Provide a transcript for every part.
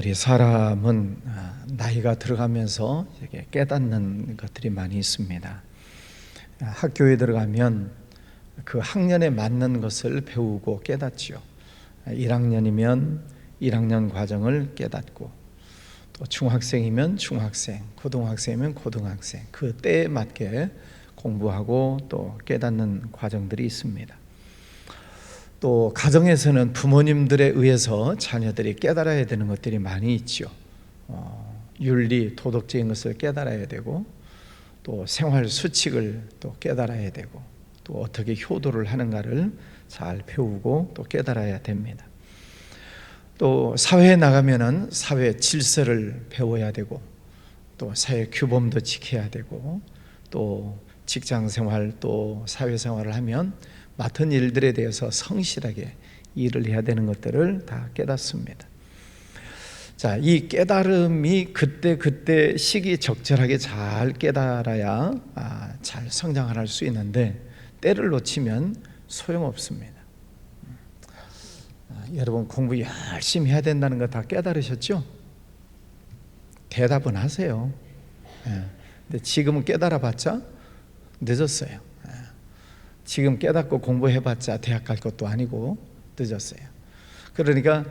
우리 사람은 아, 나이가 들어가면서 깨닫는 것들이 많이 있습니다. 아, 학교에 들어가면 그 학년에 맞는 것을 배우고 깨닫지요. 1학년이면 1학년 과정을 깨닫고 또 중학생이면 중학생, 고등학생이면 고등학생 그 때에 맞게 공부하고 또 깨닫는 과정들이 있습니다. 또 가정에서는 부모님들에 의해서 자녀들이 깨달아야 되는 것들이 많이 있죠. 어, 윤리, 도덕적인 것을 깨달아야 되고 또 생활 수칙을 또 깨달아야 되고 또 어떻게 효도를 하는가를 잘 배우고 또 깨달아야 됩니다. 또 사회에 나가면은 사회 질서를 배워야 되고 또 사회 규범도 지켜야 되고 또 직장 생활 또 사회 생활을 하면 맡은 일들에 대해서 성실하게 일을 해야 되는 것들을 다 깨닫습니다. 자, 이 깨달음이 그때 그때 시기 적절하게 잘 깨달아야 아, 잘 성장을 할 수 있는데 때를 놓치면 소용 없습니다. 아, 여러분 공부 열심히 해야 된다는 거 다 깨달으셨죠? 대답은 하세요. 예. 근데 지금은 깨달아봤자 늦었어요. 예. 지금 깨닫고 공부해봤자 대학 갈 것도 아니고 늦었어요. 그러니까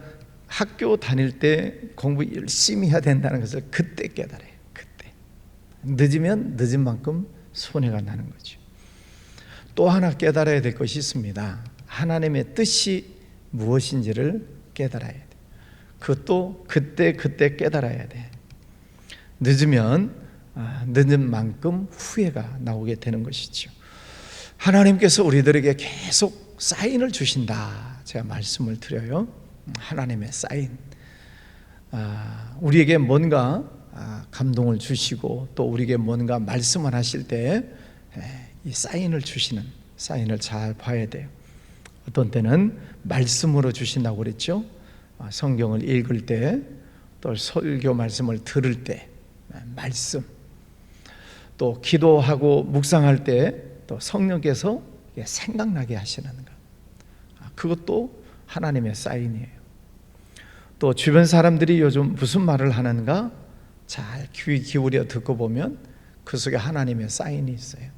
학교 다닐 때 공부 열심히 해야 된다는 것을 그때 깨달아요. 그때 늦으면 늦은 만큼 손해가 나는 거죠. 또 하나 깨달아야 될 것이 있습니다. 하나님의 뜻이 무엇인지를 깨달아야 돼. 그것도 그때 그때 깨달아야 돼. 늦으면 아, 늦은 만큼 후회가 나오게 되는 것이죠. 하나님께서 우리들에게 계속 사인을 주신다. 제가 말씀을 드려요. 하나님의 사인. 아, 우리에게 뭔가 아, 감동을 주시고 또 우리에게 뭔가 말씀을 하실 때 이 사인을 주시는 사인을 잘 봐야 돼요. 어떤 때는 말씀으로 주신다고 그랬죠. 아, 성경을 읽을 때, 또 설교 말씀을 들을 때, 말씀. 또 기도하고 묵상할 때, 또 성령께서 생각나게 하시는 것. 아, 그것도 하나님의 사인이에요. 또 주변 사람들이 요즘 무슨 말을 하는가 잘 귀 기울여 듣고 보면 그 속에 하나님의 사인이 있어요.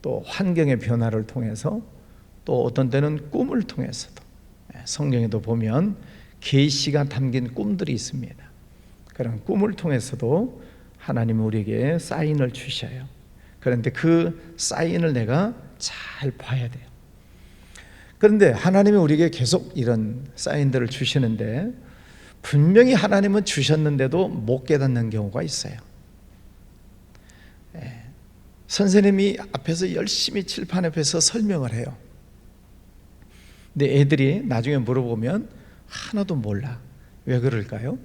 또 환경의 변화를 통해서 또 어떤 때는 꿈을 통해서도 예, 성경에도 보면 계시가 담긴 꿈들이 있습니다. 그런 꿈을 통해서도 하나님은 우리에게 사인을 주셔요. 그런데 그 사인을 내가 잘 봐야 돼요. 그런데 하나님이 우리에게 계속 이런 사인들을 주시는데 분명히 하나님은 주셨는데도 못 깨닫는 경우가 있어요. 예. 선생님이 앞에서 열심히 칠판 앞에서 설명을 해요. 근데 애들이 나중에 물어보면 하나도 몰라. 왜 그럴까요?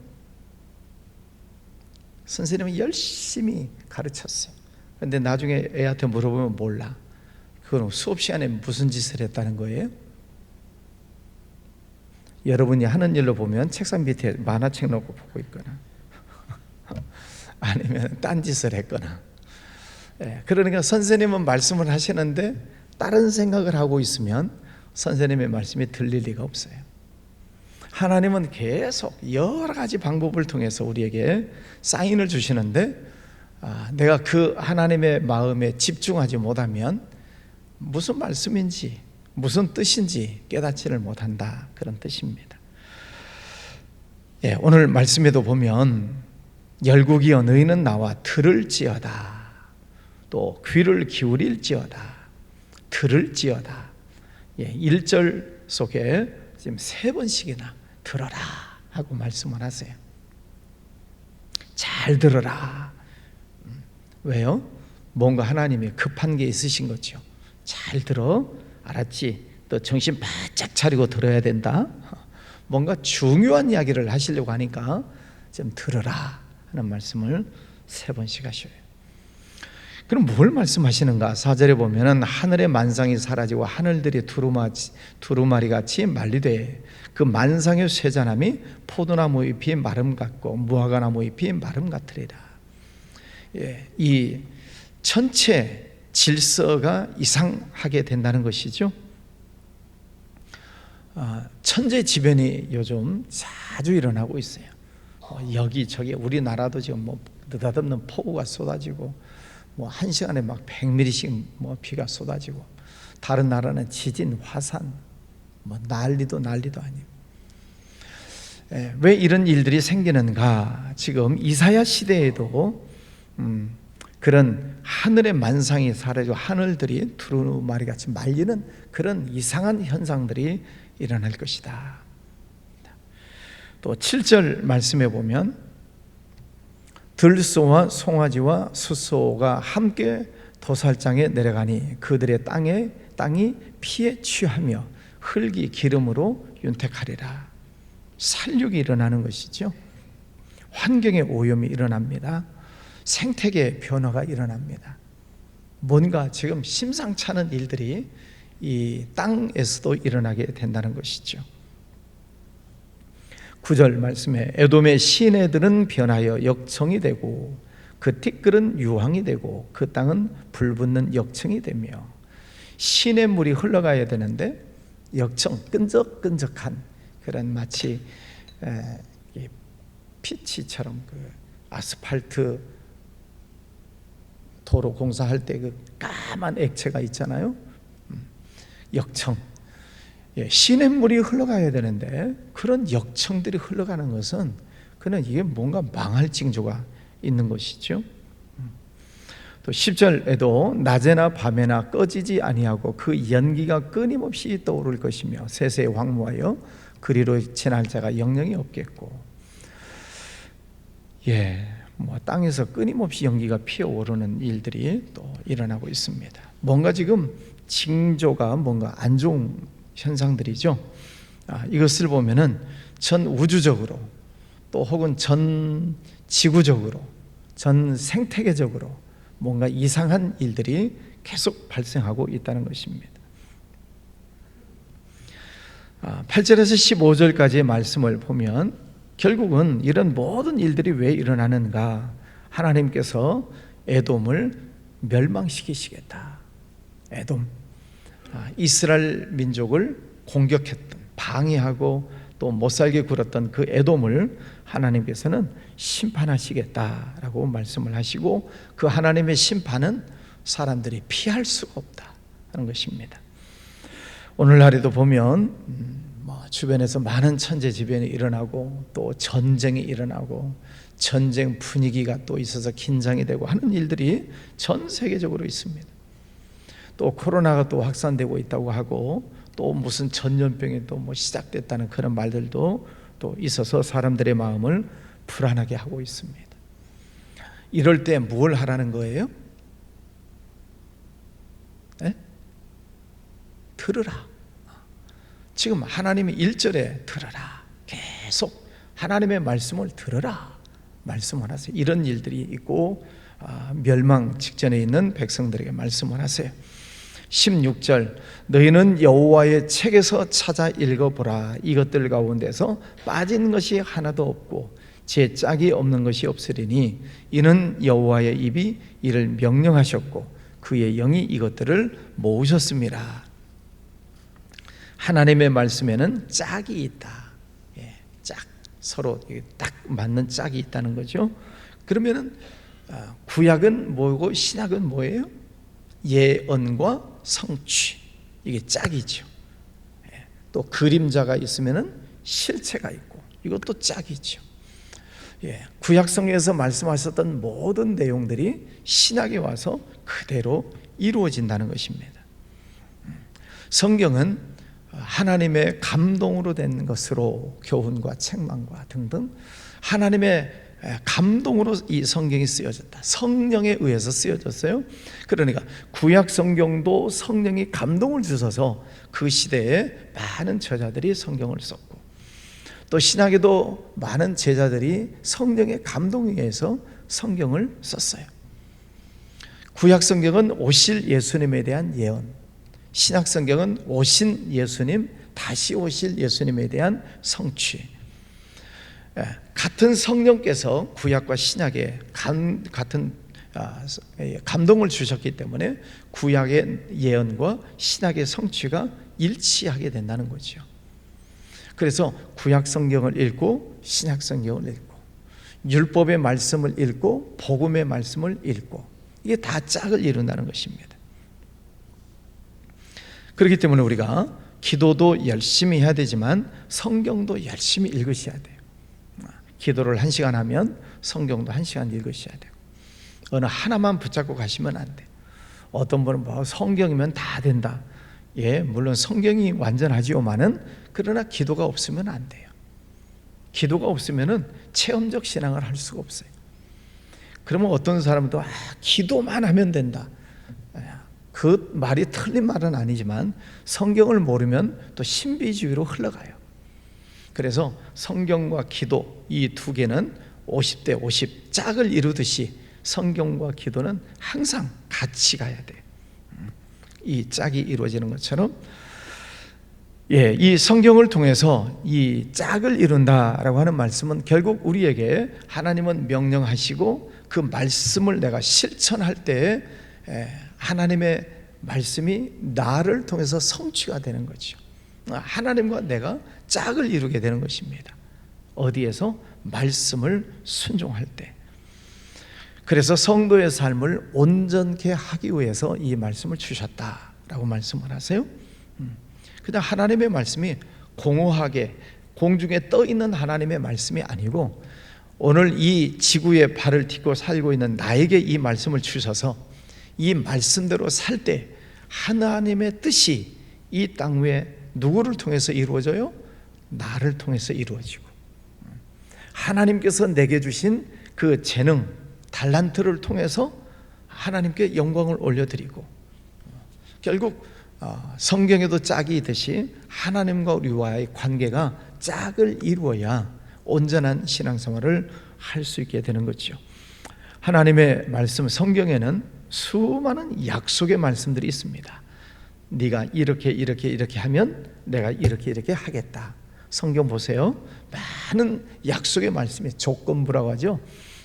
선생님이 열심히 가르쳤어요. 근데 나중에 애한테 물어보면 몰라. 그건 수업 시간에 무슨 짓을 했다는 거예요? 여러분이 하는 일로 보면 책상 밑에 만화책 놓고 보고 있거나 아니면 딴 짓을 했거나 예, 그러니까 선생님은 말씀을 하시는데 다른 생각을 하고 있으면 선생님의 말씀이 들릴 리가 없어요. 하나님은 계속 여러 가지 방법을 통해서 우리에게 사인을 주시는데 아, 내가 그 하나님의 마음에 집중하지 못하면 무슨 말씀인지 무슨 뜻인지 깨닫지를 못한다 그런 뜻입니다. 예, 오늘 말씀에도 보면 열국이여 너희는 나와 들을지어다 또 귀를 기울일지어다 들을지어다 예, 1절 속에 지금 세 번씩이나 들어라 하고 말씀을 하세요. 잘 들어라. 음, 왜요? 뭔가 하나님이 급한 게 있으신 거죠. 잘 들어. 알았지? 또 정신 바짝 차리고 들어야 된다. 뭔가 중요한 이야기를 하시려고 하니까 좀 들어라 하는 말씀을 세 번씩 하셔요. 그럼 뭘 말씀하시는가? 4절에 보면은 하늘의 만상이 사라지고 하늘들이 두루마, 두루마리 같이 말리되 그 만상의 쇠잔함이 포도나무 잎이 마름 같고 무화과나무 잎이 마름 같으리라. 예, 이 전체 질서가 이상하게 된다는 것이죠. 아, 천재지변이 요즘 자주 일어나고 있어요. 어, 여기 저기 우리나라도 지금 뭐 느닷없는 폭우가 쏟아지고 뭐 한 시간에 막 100mm씩 뭐 비가 쏟아지고 다른 나라는 지진, 화산 뭐 난리도 난리도 아니고 예, 왜 이런 일들이 생기는가? 지금 이사야 시대에도 음, 그런 하늘의 만상이 사라지고 하늘들이 두루마리 같이 말리는 그런 이상한 현상들이 일어날 것이다. 또 7절 말씀해 보면 들소와 송아지와 숫소가 함께 도살장에 내려가니 그들의 땅에 땅이 피에 취하며 흙이 기름으로 윤택하리라. 살육이 일어나는 것이죠. 환경의 오염이 일어납니다. 생태계 변화가 일어납니다. 뭔가 지금 심상치 않은 일들이 이 땅에서도 일어나게 된다는 것이죠. 9절 말씀에 에돔의 시내들은 변하여 역청이 되고 그 티끌은 유황이 되고 그 땅은 불붙는 역청이 되며 시냇물이 흘러가야 되는데 역청 끈적끈적한 그런 마치 에, 피치처럼 그 아스팔트 도로 공사할 때 그 까만 액체가 있잖아요. 음, 역청. 예, 시냇물이 흘러가야 되는데 그런 역청들이 흘러가는 것은 그는 이게 뭔가 망할 징조가 있는 것이죠. 음. 또 10절에도 낮에나 밤에나 꺼지지 아니하고 그 연기가 끊임없이 떠오를 것이며 세세 황무하여 그리로 지날 자가 영영이 없겠고 예, 뭐 땅에서 끊임없이 연기가 피어오르는 일들이 또 일어나고 있습니다. 뭔가 지금 징조가 뭔가 안 좋은 현상들이죠. 아, 이것을 보면은 전 우주적으로 또 혹은 전 지구적으로 전 생태계적으로 뭔가 이상한 일들이 계속 발생하고 있다는 것입니다. 8절에서 15절까지의 말씀을 보면 결국은 이런 모든 일들이 왜 일어나는가? 하나님께서 에돔을 멸망시키시겠다. 에돔. 아, 이스라엘 민족을 공격했던, 방해하고 또 못살게 굴었던 그 에돔을 하나님께서는 심판하시겠다라고 말씀을 하시고 그 하나님의 심판은 사람들이 피할 수가 없다 하는 것입니다. 오늘날에도 보면 음, 뭐 주변에서 많은 천재지변이 일어나고 또 전쟁이 일어나고 전쟁 분위기가 또 있어서 긴장이 되고 하는 일들이 전 세계적으로 있습니다. 또 코로나가 또 확산되고 있다고 하고 또 무슨 전염병이 또 뭐 시작됐다는 그런 말들도 또 있어서 사람들의 마음을 불안하게 하고 있습니다. 이럴 때 뭘 하라는 거예요? 네? 들으라. 지금 하나님이 1절에 들으라. 계속 하나님의 말씀을 들으라. 말씀을 하세요. 이런 일들이 있고 아, 멸망 직전에 있는 백성들에게 말씀을 하세요. 16절 너희는 여호와의 책에서 찾아 읽어보라 이것들 가운데서 빠진 것이 하나도 없고 제 짝이 없는 것이 없으리니 이는 여호와의 입이 이를 명령하셨고 그의 영이 이것들을 모으셨습니다 하나님의 말씀에는 짝이 있다. 예, 짝 서로 딱 맞는 짝이 있다는 거죠. 그러면은 아, 구약은 뭐고 신약은 뭐예요? 예언과 성취 이게 짝이죠. 예, 또 그림자가 있으면은 실체가 있고 이것도 짝이죠. 예, 구약 성경에서 말씀하셨던 모든 내용들이 신약에 와서 그대로 이루어진다는 것입니다. 음, 성경은 하나님의 감동으로 된 것으로 교훈과 책망과 등등 하나님의 감동으로 이 성경이 쓰여졌다. 성령에 의해서 쓰여졌어요. 그러니까 구약 성경도 성령이 감동을 주셔서 그 시대에 많은 저자들이 성경을 썼고 또 신학에도 많은 제자들이 성령의 감동에 의해서 성경을 썼어요. 구약 성경은 오실 예수님에 대한 예언, 신약 성경은 오신 예수님, 다시 오실 예수님에 대한 성취. 예, 같은 성령께서 구약과 신약에 감, 같은 아, 예, 감동을 주셨기 때문에 구약의 예언과 신약의 성취가 일치하게 된다는 거죠. 그래서 구약 성경을 읽고 신약 성경을 읽고 율법의 말씀을 읽고 복음의 말씀을 읽고 이게 다 짝을 이룬다는 것입니다. 그렇기 때문에 우리가 기도도 열심히 해야 되지만 성경도 열심히 읽으셔야 돼요. 기도를 한 시간 하면 성경도 한 시간 읽으셔야 돼요. 어느 하나만 붙잡고 가시면 안 돼. 어떤 분은 뭐 성경이면 다 된다. 예, 물론 성경이 완전하지요만은 그러나 기도가 없으면 안 돼요. 기도가 없으면은 체험적 신앙을 할 수가 없어요. 그러면 어떤 사람도 아, 기도만 하면 된다. 그 말이 틀린 말은 아니지만 성경을 모르면 또 신비주의로 흘러가요. 그래서 성경과 기도 이 두 개는 50대 50 짝을 이루듯이 성경과 기도는 항상 같이 가야 돼요. 이 짝이 이루어지는 것처럼 예, 이 성경을 통해서 이 짝을 이룬다라고 하는 말씀은 결국 우리에게 하나님은 명령하시고 그 말씀을 내가 실천할 때 예, 하나님의 말씀이 나를 통해서 성취가 되는 거죠. 하나님과 내가 짝을 이루게 되는 것입니다. 어디에서 말씀을 순종할 때. 그래서 성도의 삶을 온전케 하기 위해서 이 말씀을 주셨다라고 말씀을 하세요. 음. 그냥 하나님의 말씀이 공허하게 공중에 떠 있는 하나님의 말씀이 아니고 오늘 이 지구에 발을 딛고 살고 있는 나에게 이 말씀을 주셔서 이 말씀대로 살 때 하나님의 뜻이 이 땅 위에 누구를 통해서 이루어져요? 나를 통해서 이루어지고 하나님께서 내게 주신 그 재능, 달란트를 통해서 하나님께 영광을 올려드리고 결국 어, 성경에도 짝이 있듯이 하나님과 우리와의 관계가 짝을 이루어야 온전한 신앙생활을 할 수 있게 되는 거죠. 하나님의 말씀 성경에는 수많은 약속의 말씀들이 있습니다. 네가 이렇게 이렇게 이렇게 하면 내가 이렇게 이렇게 하겠다. 성경 보세요. 많은 약속의 말씀이 조건부라고 하죠.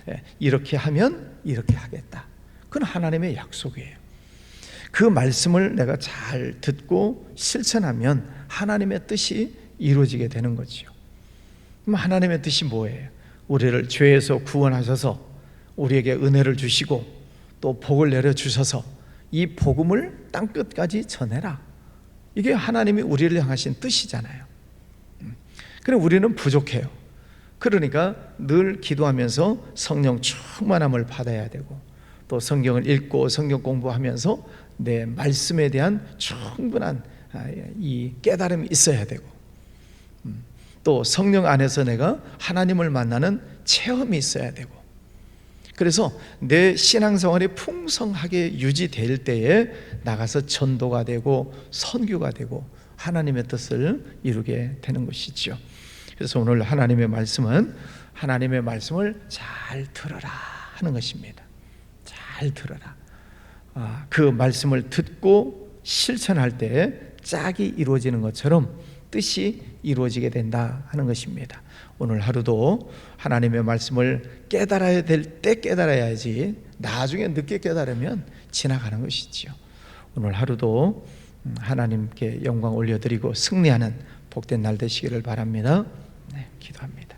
예, 이렇게 하면 이렇게 하겠다. 그건 하나님의 약속이에요. 그 말씀을 내가 잘 듣고 실천하면 하나님의 뜻이 이루어지게 되는 거지요. 그럼 하나님의 뜻이 뭐예요? 우리를 죄에서 구원하셔서 우리에게 은혜를 주시고 또 복을 내려 주셔서 이 복음을 땅 끝까지 전해라. 이게 하나님이 우리를 향하신 뜻이잖아요. 음. 그럼 우리는 부족해요. 그러니까 늘 기도하면서 성령 충만함을 받아야 되고 또 성경을 읽고 성경 공부하면서 내 말씀에 대한 충분한 아, 이 깨달음이 있어야 되고 음. 또 성령 안에서 내가 하나님을 만나는 체험이 있어야 되고 그래서 내 신앙생활이 풍성하게 유지될 때에 나가서 전도가 되고 선교가 되고 하나님의 뜻을 이루게 되는 것이죠. 그래서 오늘 하나님의 말씀은 하나님의 말씀을 잘 들어라 하는 것입니다. 잘 들어라. 아, 그 말씀을 듣고 실천할 때 짝이 이루어지는 것처럼 뜻이 이루어지게 된다 하는 것입니다. 오늘 하루도 하나님의 말씀을 깨달아야 될 때 깨달아야지 나중에 늦게 깨달으면 지나가는 것이지요. 오늘 하루도 음, 하나님께 영광 올려드리고 승리하는 복된 날 되시기를 바랍니다. 네, 기도합니다.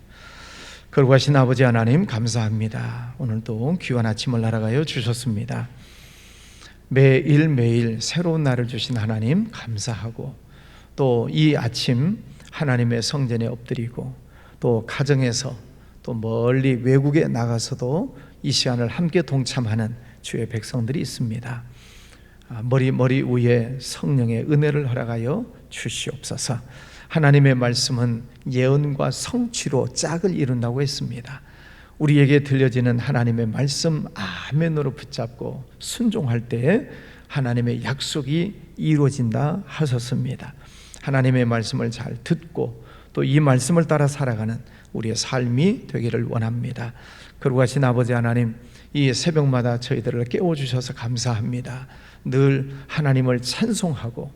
거룩하신 아버지 하나님 감사합니다. 오늘도 귀한 아침을 날아가여 주셨습니다. 매일 매일 새로운 날을 주신 하나님 감사하고 또 이 아침 하나님의 성전에 엎드리고 또 가정에서 또 멀리 외국에 나가서도 이 시간을 함께 동참하는 주의 백성들이 있습니다. 아, 머리 머리 위에 성령의 은혜를 허락하여 주시옵소서. 하나님의 말씀은 예언과 성취로 짝을 이룬다고 했습니다. 우리에게 들려지는 하나님의 말씀 아멘으로 붙잡고 순종할 때 하나님의 약속이 이루어진다 하셨습니다. 하나님의 말씀을 잘 듣고 또 이 말씀을 따라 살아가는 우리의 삶이 되기를 원합니다. 거룩하신 아버지 하나님, 이 새벽마다 저희들을 깨워주셔서 감사합니다. 늘 하나님을 찬송하고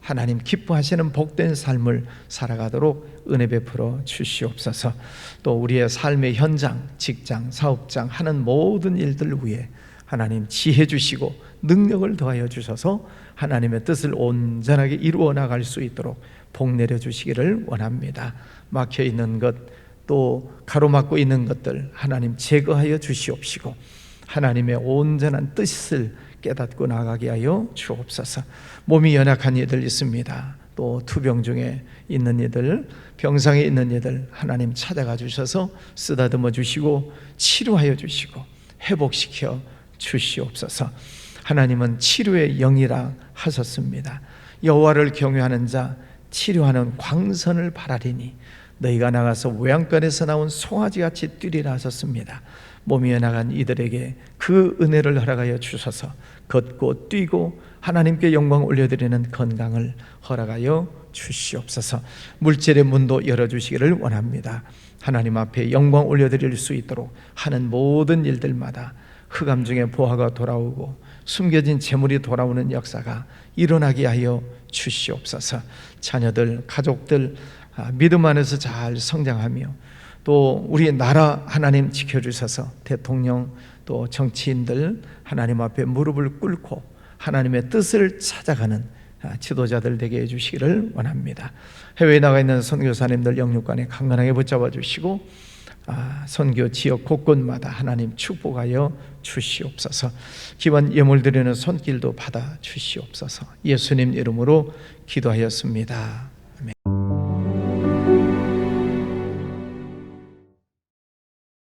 하나님 기뻐하시는 복된 삶을 살아가도록 은혜 베풀어 주시옵소서. 또 우리의 삶의 현장, 직장, 사업장 하는 모든 일들 위해 하나님 지혜 주시고 능력을 더하여 주셔서 하나님의 뜻을 온전하게 이루어 나갈 수 있도록 복 내려 주시기를 원합니다. 막혀 있는 것 또 가로막고 있는 것들 하나님 제거하여 주시옵시고 하나님의 온전한 뜻을 깨닫고 나가게 하여 주옵소서. 몸이 연약한 이들 있습니다. 또 투병 중에 있는 이들, 병상에 있는 이들 하나님 찾아가 주셔서 쓰다듬어 주시고 치료하여 주시고 회복시켜 주시옵소서. 하나님은 치료의 영이라 하셨습니다. 여호와를 경외하는 자 치료하는 광선을 바라리니 너희가 나가서 외양간에서 나온 송아지 같이 뛰리라 하셨습니다. 몸이 연약한 이들에게 그 은혜를 허락하여 주셔서 걷고 뛰고 하나님께 영광 올려드리는 건강을 허락하여 주시옵소서. 물질의 문도 열어주시기를 원합니다. 하나님 앞에 영광 올려드릴 수 있도록 하는 모든 일들마다 흑암 중에 보화가 돌아오고 숨겨진 재물이 돌아오는 역사가 일어나게 하여 주시옵소서. 자녀들, 가족들 아, 믿음 안에서 잘 성장하며 또 우리 나라 하나님 지켜주셔서 대통령 또 정치인들 하나님 앞에 무릎을 꿇고 하나님의 뜻을 찾아가는 아, 지도자들 되게 해주시기를 원합니다. 해외에 나가 있는 선교사님들 영육간에 강건하게 붙잡아 주시고 아, 선교 지역 곳곳마다 하나님 축복하여 주시옵소서. 기원 예물 드리는 손길도 받아 주시옵소서. 예수님 이름으로 기도하였습니다.